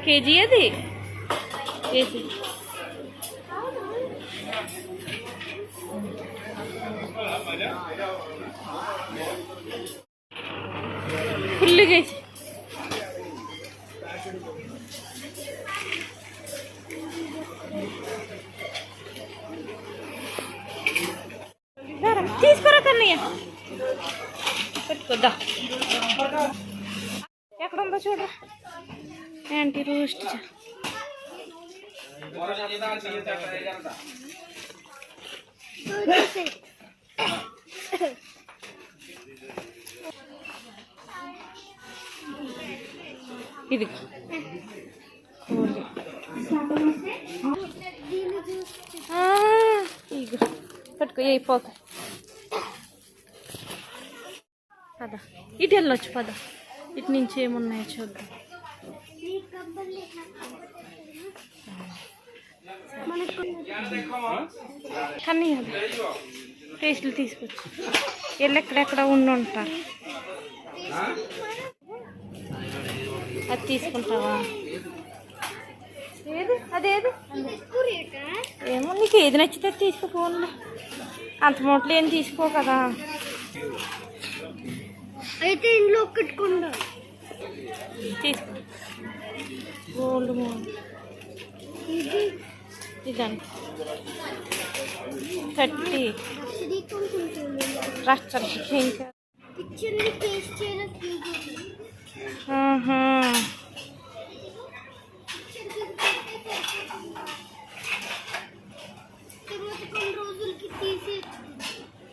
One KG అది KG ఫుల్గా వేసి రారా, తీసుకురా కన్నయ్య పెట్టుకోద్దా ఎక్కడ ఉందో చూడరా యాంటీ రోస్ట్ ఇది. కోడి. ఆ, ఇగో పట్టుకో పద. ఇటు వెళ్ళొచ్చు పద. ఇటు నుంచి ఏమున్నాయో చూద్దాం. కానీ టేస్ట్లు తీసుకొచ్చు. వెళ్ళి ఎక్కడెక్కడ ఉండి ఉంటారు? అది తీసుకుంటావా? ఏది? అదేది? ఏమో నీకు ఏది నచ్చితే అది తీసుకుపోండి. అంత మూటలు ఏం తీసుకో కదా. అయితే ఇంట్లో ఒక్కట్టుకుండా తీసుకో. గోల్డ్ మోన్ ఇది ఇదండి థర్టీ. ఇది కొంచెం రాష్ట్రం ఇంకా పిక్చర్ని పేస్ట్ చేయడానికి ఆహా. తర్వాత కొన్ని రోజులకి తీసి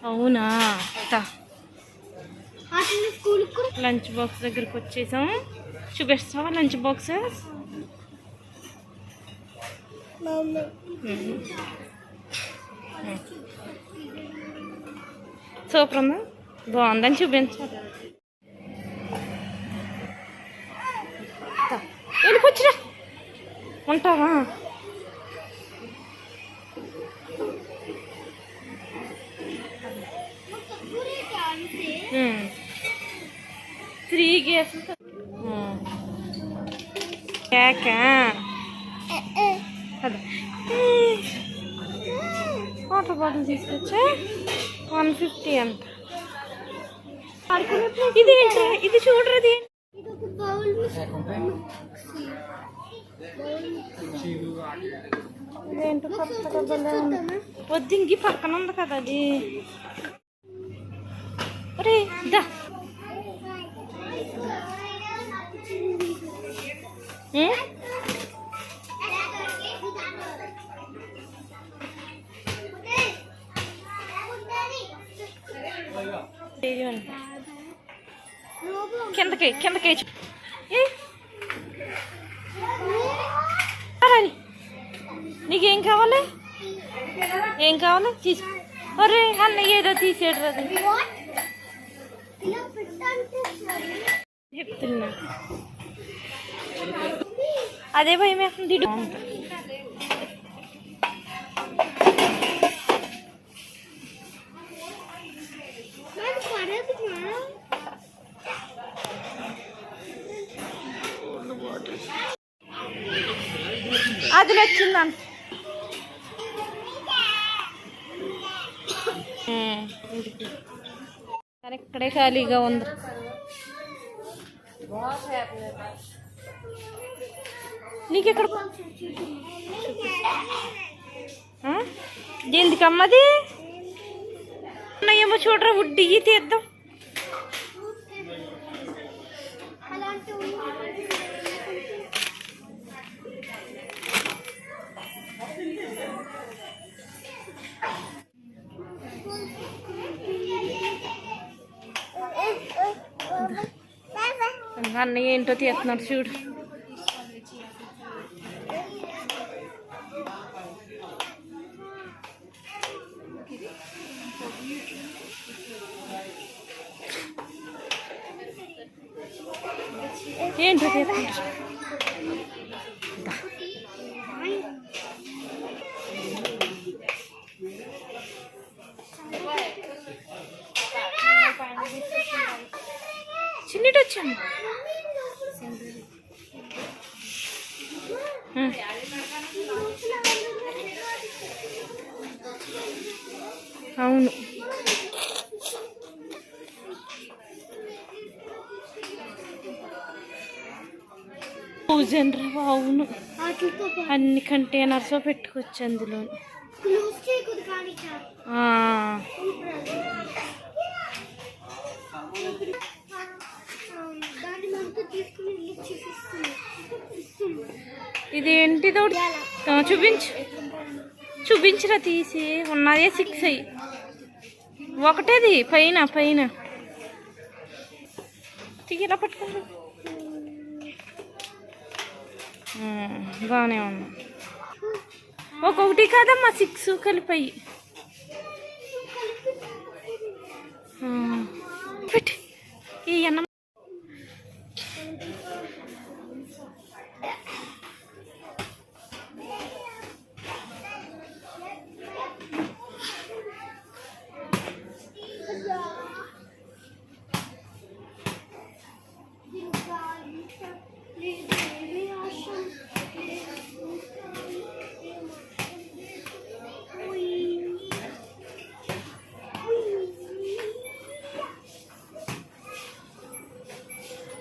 అవునా లంచ్ బాక్స్ దగ్గరికి వచ్చేసాం. చూపిస్తావా లంచ్ బాక్స్ సూపర్ ఉందా బాగుందని చూపించాలి వెళ్ళిపోచ్చిరా ఉంటావా? త్రీ గేస్ కేక? వాటర్ బాటిల్ తీసుకొచ్చా వన్ ఫిఫ్టీ అంట. ఇది ఏంటి? ఇది చూడరది ఇది కొత్తగా భలే వద్దు ఇంక పక్కన ఉంది కదా అది. ఒరే దా. ఏ? కిందకి కిందకి చూ- ఏ? రాని. నీకేం కావాలి? ఏం కావాలి? తీసుకో అరే అన్న ఏదో తీసేడు అది చెప్తున్నా. అదే భయం వేస్తుంది. అది నచ్చిందంట కానీ ఇక్కడే ఖాళీగా ఉంది. నీకెక్కడ? ఎందుకమ్మది? ఏమో చూడరా ఉడ్డి తీద్దాం అన్నయ్య ఏంటో తీస్తున్నాడు చూడు. వచ్చాను ఉమ్. అవును. థౌజండ్ అవును. అన్ని కంటైనర్స్ పెట్టుకోవచ్చు అందులో ఇది ఏంటిదో చూపించు. చూపించరా తీసి. ఉన్నదే సిక్స్ అయ్యి ఒకటేది? పైన పైన. తీయలా పట్టుకుంటా బాగానే ఉంది. ఒక్కొక్కటి కాదమ్మా సిక్స్ కలిపాయి.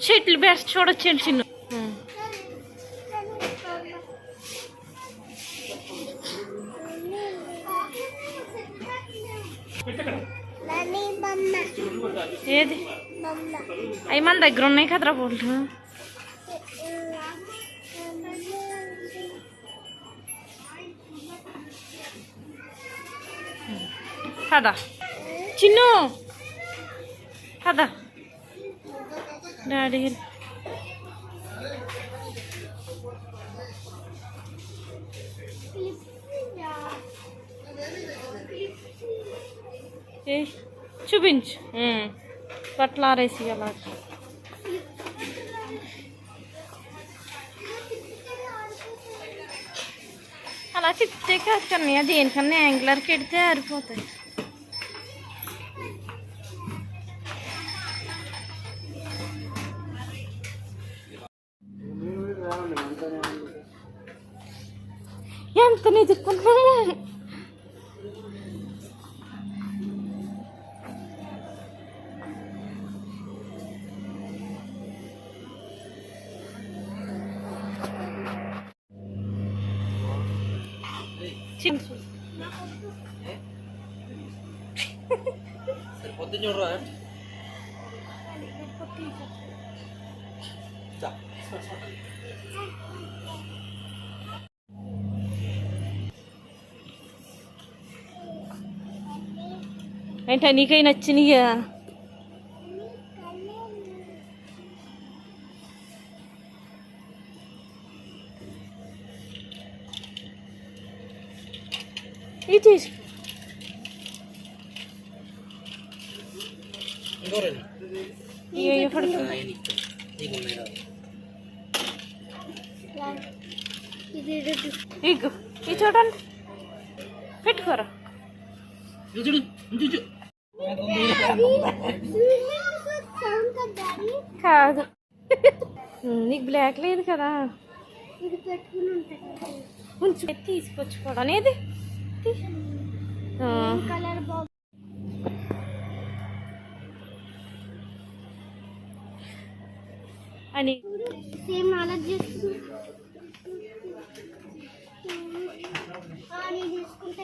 షటిల్ బ్యాట్స్ చూడొచ్చండి చిన్న ఏది? అవి మన దగ్గర ఉన్నాయి కదరా బోల్ట్. కదా చిన్ను కదా డాడీ ఏ చూపించు ఉమ్. బట్టలు ఆరేసి అలా అలా తిప్పితే కాదు కన్నయ్య దేనికన్నా యాంగులర్కి ఎడితే ఆరిపోతాయి ఎంత నిజుకున్నాము చిన్న సరిపోద్ది చూడరా ఏంటో నీకై నచ్చినాయా? ఇది చూడండి. పెట్టుకోరా. చూడు చూడు. కదా. నీకు బ్లాక్ లేదు కదా. కొంచెం తీసుకొచ్చుకోవడం అనేది. అని. సేమ్ నేను తీసుకుంటా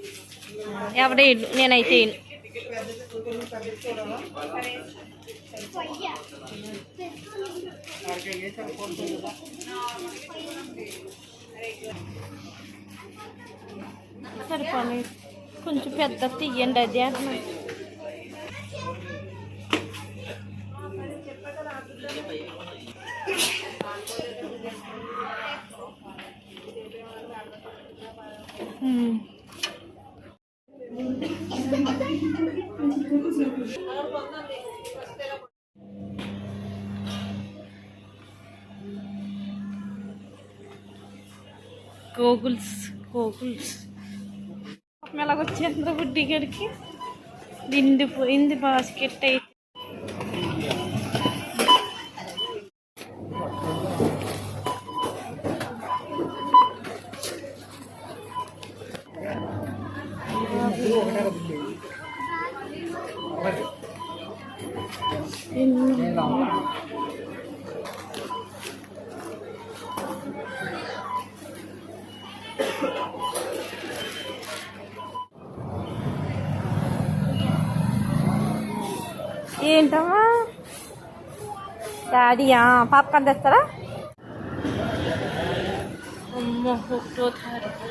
నీకే కావాలా నేనైతే వేయను. కొంచెం పెద్ద తీయండి అది అంటున్నా గోగుల్స్ గోగుల్స్. ఎలాగొచ్చేందో బుడ్డి గడికి నిండిపోయింది బాస్కెట్ అయి ఏంటమ్మా డాడీయా పాపకాన్ తెస్తారా అమ్మ ఒకటో తారీఖు